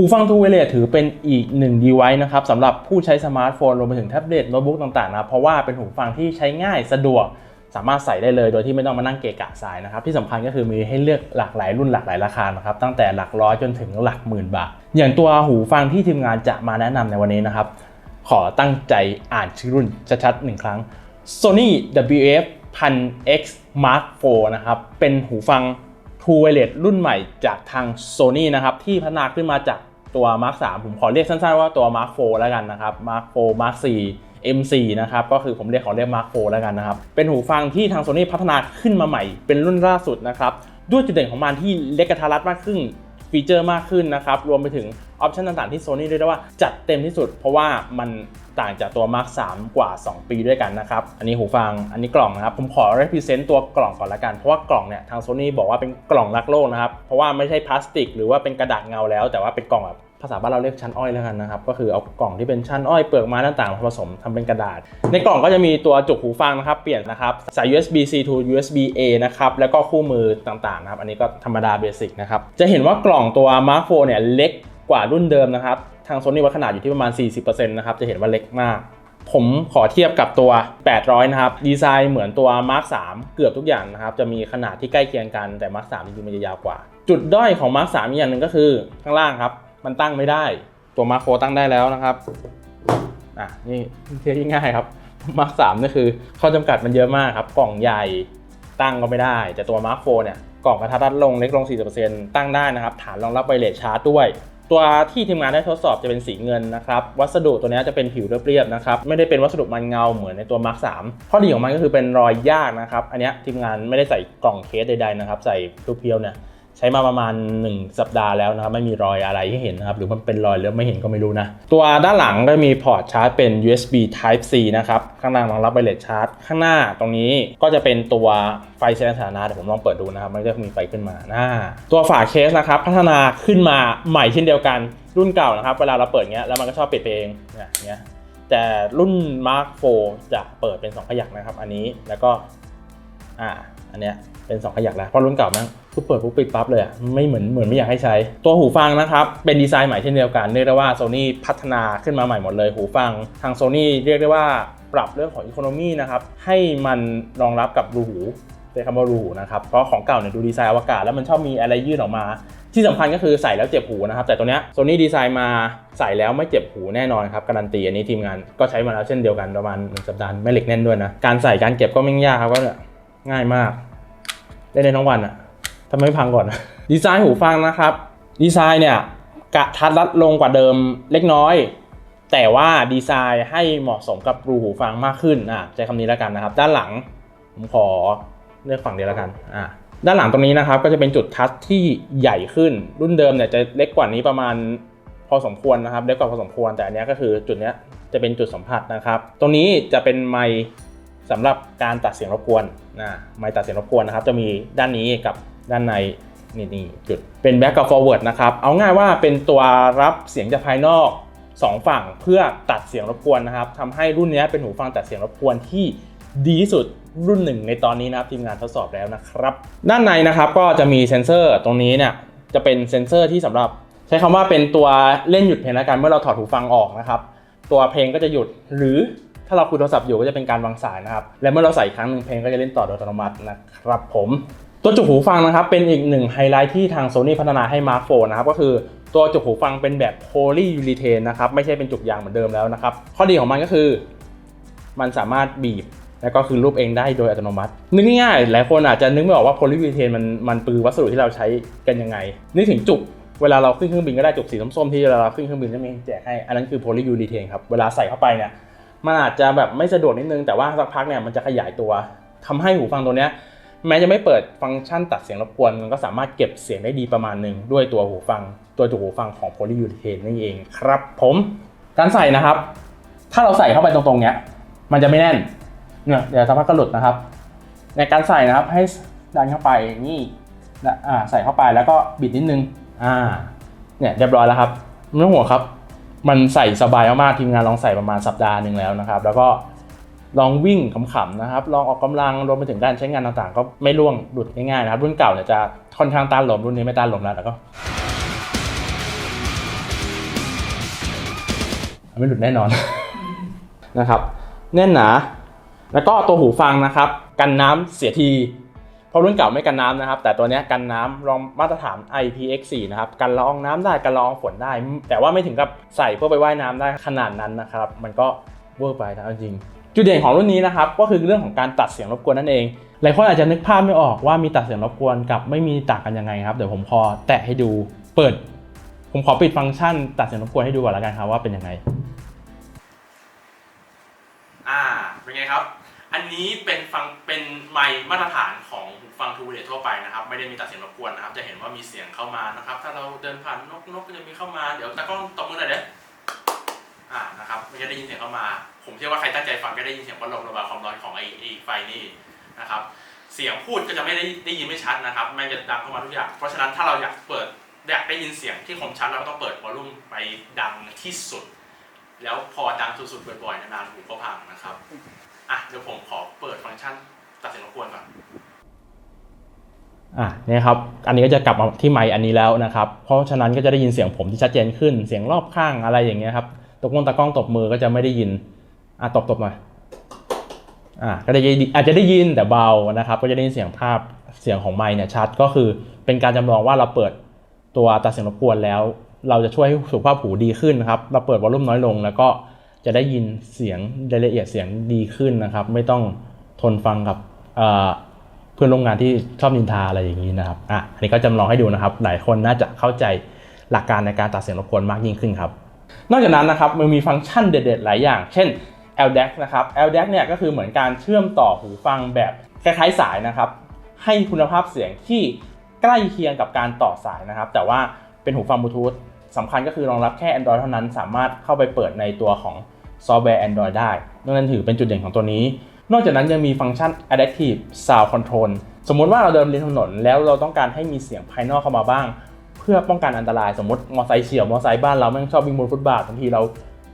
หูฟัง True Wireless ถือเป็นอีกหนึ่ง device นะครับสำหรับผู้ใช้สมาร์ทโฟนรวมไปถึงแท็บเล็ตโน้ตบุ๊กต่างๆนะเพราะว่าเป็นหูฟังที่ใช้ง่ายสะดวกสามารถใส่ได้เลยโดยที่ไม่ต้องมานั่งเกะกะสายนะครับที่สำคัญก็คือมีให้เลือกหลากหลายรุ่นหลากหลายราคานะครับตั้งแต่หลักร้อยจนถึงหลักหมื่นบาท อย่างตัวหูฟังที่ทีมงานจะมาแนะนำในวันนี้นะครับ ขอตั้งใจอ่านชื่อรุ่นชัดๆหนึ่งครั้ง Sony WF 1000X Mark IV นะครับเป็นหูฟัง True Wireless รุ่นใหม่จากทาง Sony นะครับ ที่พัฒนาขึ้นมาจากตัว Mark 3 ผมขอเรียกสั้นๆว่าตัว Mark IV แล้วกันนะครับ Mark IV Mark 4 M4 นะครับ ก็คือผมเรียกขอเรียก Mark IV แล้วกันนะครับ เป็นหูฟังที่ทาง Sony พัฒนาขึ้นมาใหม่ เป็นรุ่นล่าสุดนะครับ ด้วยจุดเด่นของมันที่เล็กกระทัดรัดมากขึ้นฟีเจอร์มากขึ้นนะครับ รวมไปถึงออปชันต่างๆที่ Sony เรียกได้ว่าจัดเต็มที่สุด เพราะว่ามัน ต่างจากตัว Mark 3 กว่า 2 ปีด้วยกันนะครับ อันนี้หูฟัง อันนี้กล่องนะครับ ผมขอ represent ตัวกล่องก่อนละกัน เพราะว่ากล่องเนี่ยทาง Sony บอกว่าเป็นกล่องรักโลกนะครับ เพราะว่าไม่ใช่พลาสติก หรือว่าเป็นกระดาษเงาแล้ว แต่ว่าเป็นกล่องแบบภาษาบ้านเราเรียกชั้นอ้อยแล้วกันนะครับ ก็คือเอากล่องที่เป็นชั้นอ้อยเปลือกไม้ต่างๆมาผสมทำเป็นกระดาษ ในกล่องก็จะมีตัวจุกหูฟังนะครับ เปลี่ยนนะครับ สาย USB C to USB A นะครับ แล้วก็คู่มือต่างๆนะครับ อันนี้ก็ธรรมดาเบสิกนะครับ จะเห็นว่ากล่องตัว Mark IV เนี่ยเล็ก กว่ารุ่นเดิมนะครับ ทาง Sony วัดขนาดอยู่ที่ประมาณ 40%นะครับ จะเห็นว่าเล็กมาก ผมขอเทียบกับตัว 800 นะครับ ดีไซน์เหมือนตัว Mark 3 เกือบทุกอย่างนะครับ จะมีขนาดที่ใกล้เคียงกัน แต่ Mark 3จริงๆมันจะยาวกว่า จุดด้อยของ Mark 3อีกอย่างหนึ่งก็คือ ข้างล่างครับ มันตั้งไม่ได้ ตัว Mark 4ตั้งได้แล้วนะครับ อะ นี่เทียบง่ายครับ Mark 3นี่คือข้อจำกัดมันเยอะมากครับ กล่องใหญ่ ตั้งก็ไม่ได้ แต่ตัว Mark 4เนี่ยกล่องกระทัดรัดลงเล็กลง 40%ตั้งได้นะครับ ฐานรองรับไวเลสชาร์จด้วย ตัวที่ทีมงานได้ทดสอบจะเป็นสีเงินนะครับ วัสดุตัวนี้จะเป็นผิวเรียบๆนะครับ ไม่ได้เป็นวัสดุมันเงาเหมือนในตัว Mark 3ข้อดีของมันก็คือเป็นรอยยากนะครับ อันนี้ทีมงานไม่ได้ใส่กล่องเคสใดๆนะครับ ใส่เพียวๆเนี่ย ใช้มาประมาณ 1 สัปดาห์แล้วนะครับไม่มีรอยอะไรให้เห็นนะครับหรือมันเป็นรอยหรือไม่เห็นก็ไม่รู้นะ ตัวด้านหลังก็มีพอร์ตชาร์จเป็น USB Type C นะครับข้างล่างรองรับไวเลสชาร์จ ข้างหน้าตรงนี้ก็จะเป็นตัวไฟแสดงสถานะเดี๋ยวผมลองเปิดดูนะครับมันก็จะมีไฟขึ้นมาหน้าตัวฝาเคสนะครับพัฒนาขึ้นมาใหม่เช่นเดียวกันรุ่นเก่านะครับเวลาเราเปิดเงี้ยแล้วมันก็ชอบปิดไปเองเนี่ยเงี้ยแต่รุ่น Mark 4จะเปิดเป็น 2 ขยักนะครับ อันนี้แล้วก็อ่า อันเนี้ยเป็น2ขยักแล้วเพราะรุ่นเก่ามั้งปุ๊บเปิดปุ๊บปิดปั๊บเลยอะไม่เหมือนเหมือนไม่อยากให้ใช้ ตัวหูฟังนะครับ เป็นดีไซน์ใหม่เช่นเดียวกันเรียกได้ว่า Sony พัฒนาขึ้นมาใหม่หมดเลยหูฟัง ทาง Sony เรียกได้ว่าปรับเรื่องของอีโคโนมีนะครับให้มันรองรับกับรูหูใช้คำว่ารูหูนะครับเพราะของเก่าเนี่ยดูดีไซน์อวกาศแล้วมันชอบมีอะไรยื่นออกมา ที่สำคัญก็คือใส่แล้วเจ็บหูนะครับแต่ตัวเนี้ยโซนี่ดีไซน์มาใส่แล้วไม่เจ็บหูแน่นอนครับการันตีอันนี้ทีมงานก็ใช้มาแล้วเช่นเดียวกันประมาณหนึ่งสัปดาห์ไม่เหล็กแน่นด้วยนะการใส่การเก็บก็ไม่ยากครับก็เนี่ย ง่ายมากได้ในทั้งวันอะทำไมไม่พังก่อน ดีไซน์หูฟังนะครับ ดีไซน์เนี่ยกะทัดรัดลงกว่าเดิมเล็กน้อย แต่ว่าดีไซน์ให้เหมาะสมกับรูหูฟังมากขึ้นอะใช้คำนี้แล้วกันนะครับ ด้านหลังผมขอเลือกฝั่งเดียวแล้วกันอะด้านหลังตรงนี้นะครับก็จะเป็นจุดทัชที่ใหญ่ขึ้น รุ่นเดิมเนี่ยจะเล็กกว่านี้ประมาณพอสมควรนะครับเล็กกว่าพอสมควรแต่อันนี้ก็คือจุดนี้จะเป็นจุดสัมผัสนะครับ ตรงนี้จะเป็นไมค์ สำหรับการตัดเสียงรบกวนนะไมค์ตัดเสียงรบกวนนะครับ จะมีด้านนี้กับด้านในนี่นี่จุดเป็น back กับ forward นะครับ เอาง่ายว่าเป็นตัวรับเสียงจากภายนอก 2 ฝั่งเพื่อตัดเสียงรบกวนนะครับทำให้รุ่นนี้เป็นหูฟังตัดเสียงรบกวนที่ดีที่สุดรุ่นหนึ่งในตอนนี้นะครับทีมงานทดสอบแล้วนะครับ ด้านในนะครับก็จะมีเซนเซอร์ตรงนี้เนี่ยจะเป็นเซนเซอร์ที่สำหรับใช้คำว่าเป็นตัวเล่นหยุดเพลงล้วกันเมื่อเราถอดหูฟังออกนะครับ ตัวเพลงก็จะหยุดหรือ ถ้าเราคุยโทรศัพท์อยู่ก็จะเป็นการวางสายนะครับ และเมื่อเราใส่อีกครั้งหนึ่งเพลงก็จะเล่นต่อโดยอัตโนมัตินะครับผมตัวจุกหูฟังนะครับเป็นอีกหนึ่งไฮไลท์ที่ทาง Sony พัฒนาให้ Mark IV นะครับก็คือตัวจุกหูฟังเป็นแบบ polyurethane นะครับไม่ใช่เป็นจุกยางเหมือนเดิมแล้วนะครับข้อดีของมันก็คือ มันสามารถบีบแล้วก็คือรูปเองได้โดยอัตโนมัติ นึกง่ายๆหลายคนอาจจะนึกไม่ออกว่า polyurethane มันมันคือวัสดุที่เราใช้กันยังไง นึกถึงจุก เวลาเราขึ้นเครื่องบินก็ได้จุกสีส้มๆที่เวลาเราขึ้นเครื่องบินจะมีแจกให้ อันนั้นคือ polyurethane ครับ เวลาใส่เข้าไปเนี่ย มันอาจจะแบบไม่สะดวกนิดนึงแต่ว่าสักพักเนี่ยมันจะขยายตัวทำให้หูฟังตัวเนี้ยแม้จะไม่เปิดฟังก์ชันตัดเสียงรบกวนมันก็สามารถเก็บเสียงได้ดีประมาณหนึ่งด้วยตัวหูฟัง ตัวจุกหูฟังของ p o l y u r e t h a n นี่เองครับผมการใส่นะครับ ถ้าเราใส่เข้าไปตรงๆเนี้ยมันจะไม่แน่นเนี่ยเดี๋ยวสักพักก็หลุดนะครับ ในการใส่นะครับให้ดันเข้าไปนี่อ่าใส่เข้าไปแล้วก็บิดนิดนึงอ่าเนี่ยเรียบร้อยแล้วครับไม่ต้องห่วงครับ มันใส่สบายมากๆทีมงานลองใส่ประมาณสัปดาห์หนึ่งแล้วนะครับ แล้วก็ลองวิ่งขำๆนะครับ ลองออกกำลังรวมไปถึงการใช้งานต่างๆ ก็ไม่ร่วงหลุดง่ายๆนะครับ รุ่นเก่าเนี่ยจะค่อนข้างต้านลมรุ่นนี้ไม่ต้านลมแล้วแล้วก็ไม่หลุดแน่นอนนะครับ แน่นหนา แล้วก็ตัวหูฟังนะครับ กันน้ำเสียที ราะรุ่นเก่าไม่กันน้ำนะครับ แต่ตัวนี้กันน้ำรองมาตรฐาน IPX4 นะครับกันละอองน้ำได้กันละอองฝนได้ แต่ว่าไม่ถึงกับใส่เพื่อไปว่ายน้ำได้ขนาดนั้นนะครับมันก็เวอร์ไปนะจริง จุดเด่นของรุ่นนี้นะครับก็คือเรื่องของการตัดเสียงรบกวนนั่นเองหลายคนอาจจะนึกภาพไม่ออกว่ามีตัดเสียงรบกวนกับไม่มีต่างกันยังไงครับเดี๋ยวผมพอแตะให้ดูเปิด ผมขอปิดฟังก์ชัน ตัดเสียงรบกวนให้ดูก่อนแล้วกันครับว่าเป็นยังไงอ่าเป็นไงครับ อันนี้เป็นฟังเป็นไมค์มาตรฐานของหู ฟังทูเดทั่วไปนะครับ ไม่ได้มีตัดเสียงรบกวนนะครับ จะเห็นว่ามีเสียงเข้ามานะครับ ถ้าเราเดินผ่านนกนกก็จะมีเข้ามา เดี๋ยวตากล้องตบมือหน่อยเด้อ่านะครับไม่ได้ยินเสียงเข้ามา ผมเชื่อว่าใครตั้งใจฟังก็ได้ยินเสียงพัดลมระบายความร้อนของไอ้ไอ้ไฟนี่นะครับ เสียงพูดก็จะไม่ได้ได้ยินไม่ชัดนะครับมันจะดังเข้ามาทุกอย่าง เพราะฉะนั้นถ้าเราอยากเปิดอยากได้ยินเสียงที่คมชัดเราก็ต้องเปิดวอลลุ่มไปดังที่สุด แล้วพอดังสุดๆบ่อยๆนานๆหูก็พังนะครับอะเดี๋ยวผมขอเปิดฟังก์ชันตัดเสียงรบกวนก่อน อะเนี่ยครับ อันนี้ก็จะกลับมาที่ไมค์อันนี้แล้วนะครับ เพราะฉะนั้นก็จะได้ยินเสียงผมที่ชัดเจนขึ้น เสียงรอบข้างอะไรอย่างเงี้ยครับ ตะกลงตะกล้องตบมือก็จะไม่ได้ยิน อะตบตบหน่อย อะก็ได้อาจจะได้ยินแต่เบานะครับ ก็จะได้ยินเสียงภาพเสียงของไมค์เนี่ยชัด ก็คือเป็นการจำลองว่าเราเปิดตัวตัดเสียงรบกวนแล้ว เราจะช่วยให้สุขภาพหูดีขึ้นครับ เราเปิดวอลลุ่มน้อยลง แล้วก็จะได้ยินเสียงรายละเอียดเสียงดีขึ้นนะครับ ไม่ต้องทนฟังกับอ่อเพื่อนร่วมงานที่ชอบนินทาอะไรอย่างนี้นะครับอะอันนี้ก็จำลองให้ดูนะครับ หลายคนน่าจะเข้าใจหลักการในการตัดเสียงรบกวนมากยิ่งขึ้นครับ นอกจากนั้นนะครับมันมีฟังก์ชันเด็ด ๆ หลายอย่าง เช่น LDAC นะครับ LDAC เนี่ยก็คือเหมือนการเชื่อมต่อหูฟังแบบคล้ายๆสายนะครับ ให้คุณภาพเสียงที่ใกล้เคียงกับการต่อสายนะครับ แต่ว่าเป็นหูฟังบลูทูธสำคัญก็คือรองรับแค่ Android เท่านั้น สามารถเข้าไปเปิดในตัวของซอฟต์แวร์ Android ได้ดังนั้นถือเป็นจุดเด่นของตัวนี้ นอกจากนั้นยังมีฟังก์ชัน Adaptive Sound Control สมมุติว่าเราเดินริมถนน แล้วเราต้องการให้มีเสียงภายนอกเข้ามาบ้าง เพื่อป้องกันอันตรายสมมติมอไซค์เฉียวมอไซค์บ้านเราแม่งชอบวิ่งบนฟุตบาทบางทีเรา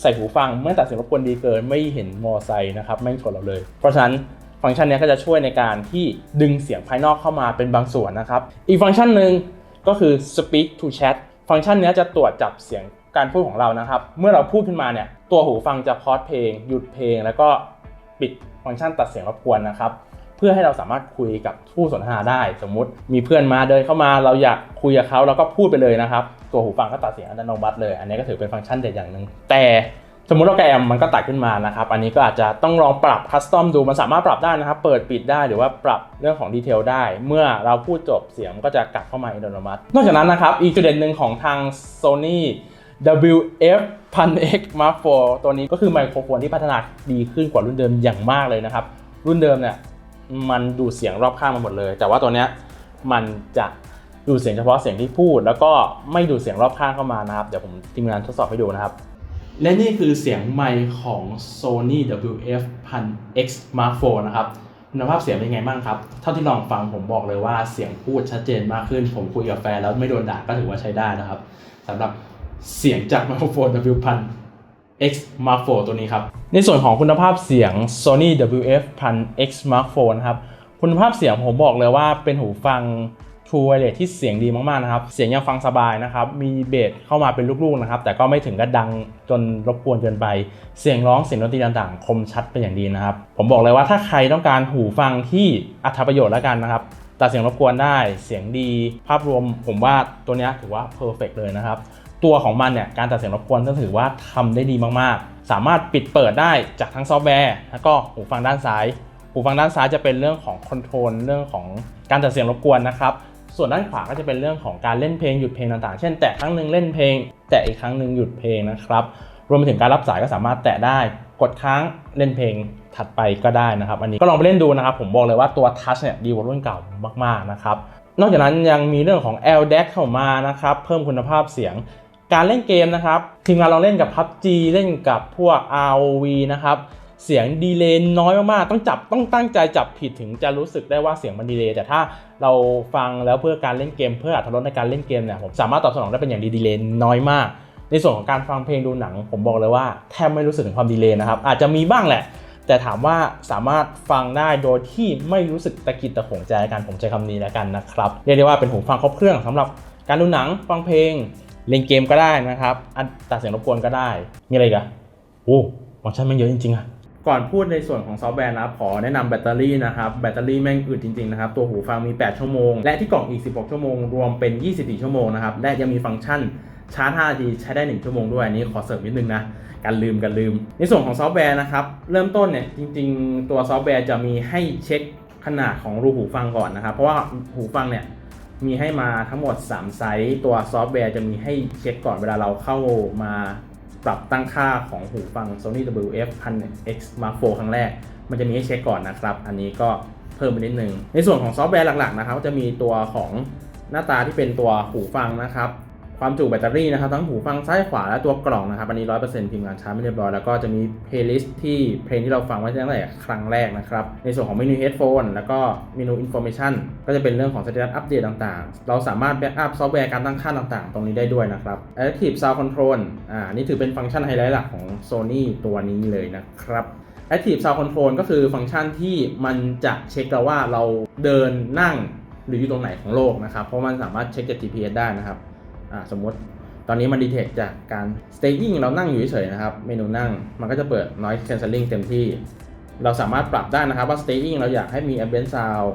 ใส่หูฟังเมื่อตัดเสียงรบกวนดีเกินไม่เห็นมอไซค์นะครับแม่งชนเราเลย เพราะฉะนั้นฟังก์ชันนี้ก็จะช่วยในการที่ดึงเสียงภายนอกเข้ามาเป็นบางส่วนนะครับ อีกฟังก์ชันหนึ่งก็คือ speak to chat ฟังก์ชันนี้จะตรวจจับเสียงการพูดของเรานะครับ เมื่อเราพูดขึ้นมาเนี่ยตัวหูฟังจะพอสเพลง หยุดเพลง แล้วก็ ปิดฟังก์ชันตัดเสียงรบกวนนะครับ เพื่อให้เราสามารถคุยกับผู้สนทนาได้ สมมุติมีเพื่อนมาเดินเข้ามาเราอยากคุยกับเขาเราก็พูดไปเลยนะครับ ตัวหูฟังก็ตัดเสียงอัตโนมัติเลย อันนี้ก็ถือเป็นฟังก์ชันเด็ดอย่างหนึ่งแต่สมมุติเราแกมมันก็ตัดขึ้นมานะครับ อันนี้ก็อาจจะต้องลองปรับคัสตอมดูมันสามารถปรับได้นะครับ เปิดปิดได้หรือว่าปรับเรื่องของดีเทลได้ เมื่อเราพูดจบเสียงก็จะกลับเข้ามาอัตโนมัติ นอกจากนั้นนะครับ อีกจุดเด่นหนึ่งของทาง Sony WF 1000X Mark IV ตัวนี้ก็คือไมโครโฟนที่พัฒนาดีขึ้นกว่ารุ่นเดิมอย่างมากเลยนะครับ รุ่นเดิมเนี่ยมันดูดเสียงรอบข้างมาหมดเลย แต่ว่าตัวเนี้ยมันจะดูดเสียงเฉพาะเสียงที่พูด แล้วก็ไม่ดูดเสียงรอบข้างเข้ามานะครับ เดี๋ยวผมทีมงานทดสอบให้ดูนะครับ และนี่คือเสียงไมค์ของ Sony WF 1000X Mark IV นะครับคุณภาพเสียงเป็นไงบ้างครับ เท่าที่ลองฟังผมบอกเลยว่าเสียงพูดชัดเจนมากขึ้น ผมคุยกับแฟนแล้วไม่โดนด่าก็ถือว่าใช้ได้นะครับสำหรับ เสียงจากไมโครโฟน W1000 X Mark IV ตัวนี้ครับ ในส่วนของคุณภาพเสียง Sony WF 1000 X Mark IV นะครับ คุณภาพเสียงผมบอกเลยว่าเป็นหูฟัง True Wireless ที่เสียงดีมากๆนะครับ เสียงยังฟังสบายนะครับ มีเบสเข้ามาเป็นลูกๆนะครับ แต่ก็ไม่ถึงกับดังจนรบกวนเกินไป เสียงร้องเสียงดนตรีต่างๆ คมชัดเป็นอย่างดีนะครับ ผมบอกเลยว่าถ้าใครต้องการหูฟังที่อัตประโยชน์แล้วกันนะครับตัดเสียงรบกวนได้ เสียงดี ภาพรวมผมว่าตัวนี้ถือว่าเพอร์เฟกเลยนะครับ ตัวของมันเนี่ยการตัดเสียงรบกวนก็ถือว่าทำได้ดีมากๆ สามารถปิดเปิดได้จากทั้งซอฟต์แวร์ แล้วก็หูฟังด้านซ้าย หูฟังด้านซ้ายจะเป็นเรื่องของคอนโทรลเรื่องของการตัดเสียงรบกวนนะครับส่วนด้านขวาก็จะเป็นเรื่องของการเล่นเพลงหยุดเพลงต่างๆ เช่น แตะครั้งหนึ่งเล่นเพลง แตะอีกครั้งหนึ่งหยุดเพลงนะครับรวมไปถึงการรับสายก็สามารถแตะได้กดค้างเล่นเพลงถัดไปก็ได้นะครับ อันนี้ก็ลองไปเล่นดูนะครับ ผมบอกเลยว่าตัวทัชเนี่ยดีกว่ารุ่นเก่ามากๆนะครับนอกจากนั้นยังมีเรื่องของ LDAC เข้ามานะครับเพิ่มคุณภาพเสียง การเล่นเกมนะครับทีมงานเราเล่นกับ PUBG เล่นกับพวก ROV นะครับเสียงดีเลย์น้อยมากๆ ต้องจับต้องตั้งใจจับผิดถึงจะรู้สึกได้ว่าเสียงมันดีเลย์แต่ถ้าเราฟังแล้วเพื่อการเล่นเกม เพื่ออรรถรสในการเล่นเกมเนี่ยผมสามารถตอบสนองได้เป็นอย่างดีดีเลย์น้อยมาก ในส่วนของการฟังเพลงดูหนัง ผมบอกเลยว่าแทบไม่รู้สึกถึงความดีเลย์นะครับอาจจะมีบ้างแหละ แต่ถามว่าสามารถฟังได้โดยที่ไม่รู้สึกตะกิดตะขงใจกันผมใช้คำนี้แล้วกันนะครับเรียกได้ว่าเป็นหูฟังครบเครื่องสำหรับการดูหนังฟังเพลง เล่นเกมก็ได้นะครับอันตัดเสียงรบกวนก็ได้ มีอะไรกอะโอ้ฟังก์ชันมันเยอะจริงๆอะก่อนพูดในส่วนของซอฟต์แวร์นะครับขอแนะนำแบตเตอรี่นะครับแบตเตอรี่แม่งอึดจริงๆนะครับตัวหูฟังมี 8 ชั่วโมง และที่กล่องอีก 16 ชั่วโมง รวมเป็น 24 ชั่วโมงนะครับและยังมีฟังก์ชันชาร์จ5นาทีใช้ได้ 1 ชั่วโมงด้วยอันนี้ขอเสริมนิดนึงนะการลืมกันลืม ในส่วนของซอฟต์แวร์นะครับเริ่มต้นเนี่ยจริง ๆ ตัวซอฟต์แวร์จะมีให้เช็คขนาดของรูหูฟังก่อนนะครับเพราะว่าหูฟังเนี่ย มีให้มาทั้งหมด 3 ไซส์ ตัวซอฟต์แวร์จะมีให้เช็คก่อนเวลาเราเข้ามาปรับตั้งค่าของหูฟัง Sony WF 1000X Mark IV ครั้งแรก มันจะมีให้เช็คก่อนนะครับ อันนี้ก็เพิ่มไปนิดนึง ในส่วนของซอฟต์แวร์หลักๆนะครับจะมีตัวของหน้าตาที่เป็นตัวหูฟังนะครับ ความจุแบตเตอรี่นะครับทั้งหูฟังซ้ายขวาและตัวกล่องนะครับอันนี้100%ทีมงานชาร์จไม่เรียบร้อยแล้วก็จะมีเพลย์ลิสต์ที่เพลงที่เราฟังไว้ตั้งแต่ครั้งแรกนะครับ ในส่วนของเมนู Headphone แล้วก็เมนู Information ก็จะเป็นเรื่องของสเตตัสอัปเดตต่างๆ เราสามารถแบ็กอัพซอฟต์แวร์การตั้งค่าต่างๆ ตรงนี้ได้ด้วยนะครับ Active Sound Control อ่านี่ถือเป็นฟังก์ชันไฮไลท์หลักของ Sony ตัวนี้เลยนะครับ Active Sound Control ก็คือฟังก์ชันที่มันจะเช็คเราว่าเราเดินนั่งหรืออยู่ตรงไหนของโลกนะครับ เพราะมันสามารถเช็คจาก GPS ได้นะครับ อ่าสมมติตอนนี้มันดีเทคจากการ staging เรานั่งอยู่เฉยๆนะครับ เมนูนั่งมันก็จะเปิด noise cancelling เต็มที่ เราสามารถปรับได้นะครับว่า staging เราอยากให้มี ambient sound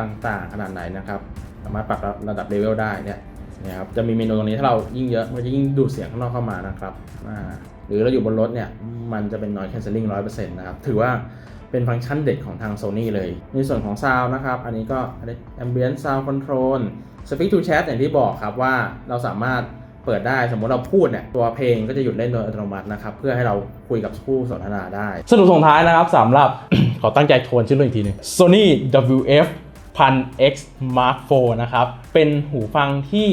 ต่างๆ ขนาดไหนนะครับ สามารถปรับระดับเลเวลได้เนี่ยนี่ยครับจะมีเมนูตรงนี้ถ้าเรายิ่งเยอะมันจะยิ่งดูดเสียงข้างนอกเข้ามานะครับอ่าหรือเราอยู่บนรถเนี่ยมันจะเป็น noise cancelling 100%นะครับถือว่าเป็นฟังก์ชันเด็ดของทาง Sony เลย ในส่วนของ sound นะครับ อันนี้ก็ ambient sound control speak to chat อย่างที่บอกครับว่าเราสามารถเปิดได้สมมติเราพูดเนี่ยตัวเพลงก็จะหยุดเล่นโดยอัตโนมัตินะครับเพื่อให้เราคุยกับผู้สนทนาได้ สรุปส่งท้ายนะครับสำหรับ ขอตั้งใจทวนชื่อเรื่องอีกทีหนึง Sony WF 1000X Mark IV นะครับ เป็นหูฟังที่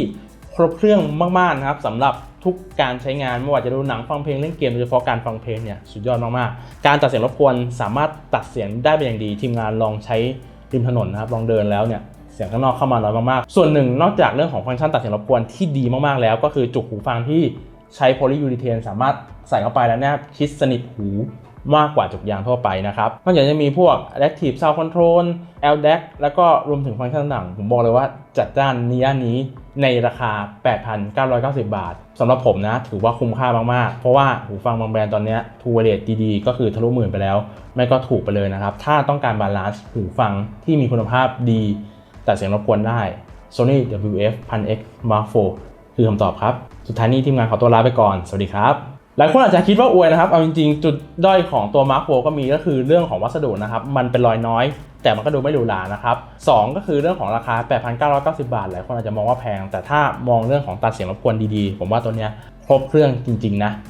ครบเครื่องมากๆนะครับสำหรับทุกการใช้งานไม่ว่าจะดูหนังฟังเพลงเล่นเกมโดยเฉพาะการฟังเพลงเนี่ยสุดยอดมากๆ การตัดเสียงรบกวนสามารถตัดเสียงได้เป็นอย่างดี ทีมงานลองใช้ริมถนนนะครับลองเดินแล้วเนี่ย เสียงข้างนอกเข้ามาน้อยมากๆ ส่วนหนึ่งนอกจากเรื่องของฟังก์ชันตัดเสียงรบกวนที่ดีมากๆแล้ว ก็คือจุกหูฟังที่ใช้โพลียูริเทนสามารถใส่เข้าไปแล้วแนบชิดสนิทหูมากกว่าจุกยางทั่วไปนะครับนอกจากจะมีพวก Adaptive Sound Control LDAC แล้วก็รวมถึงฟังก์ชันต่างๆผมบอกเลยว่าจัดจ้านนี้อันนี้ในราคา 8,990 บาทสำหรับผมนะ ถือว่าคุ้มค่ามาก ๆ เพราะว่าหูฟังบางแบรนด์ตอนนี้ทูเวเลตดีๆ ก็คือทะลุหมื่นไปแล้ว ไม่ก็ถูกไปเลยนะครับ ถ้าต้องการบาลานซ์หูฟังที่มีคุณภาพดี แต่เสียงรบกวนได้ Sony WF 1000X Mark IV คือคำตอบครับ สุดท้ายนี้ทีมงานขอตัวลาไปก่อน สวัสดีครับ หลายคนอาจจะคิดว่าอวยนะครับ เอาจริงๆ จุดด้อยของตัว Mark IV ก็มีก็คือเรื่องของวัสดุนะครับ มันเป็นรอยน้อย แต่มันก็ดูไม่หรูหรานะครับ2ก็คือเรื่องของราคา 8,990 บาท หลายคนอาจจะมองว่าแพง แต่ถ้ามองเรื่องของตัดเสียงรบกวนดีๆ ผมว่าตัวเนี้ยครบเครื่องจริงๆนะ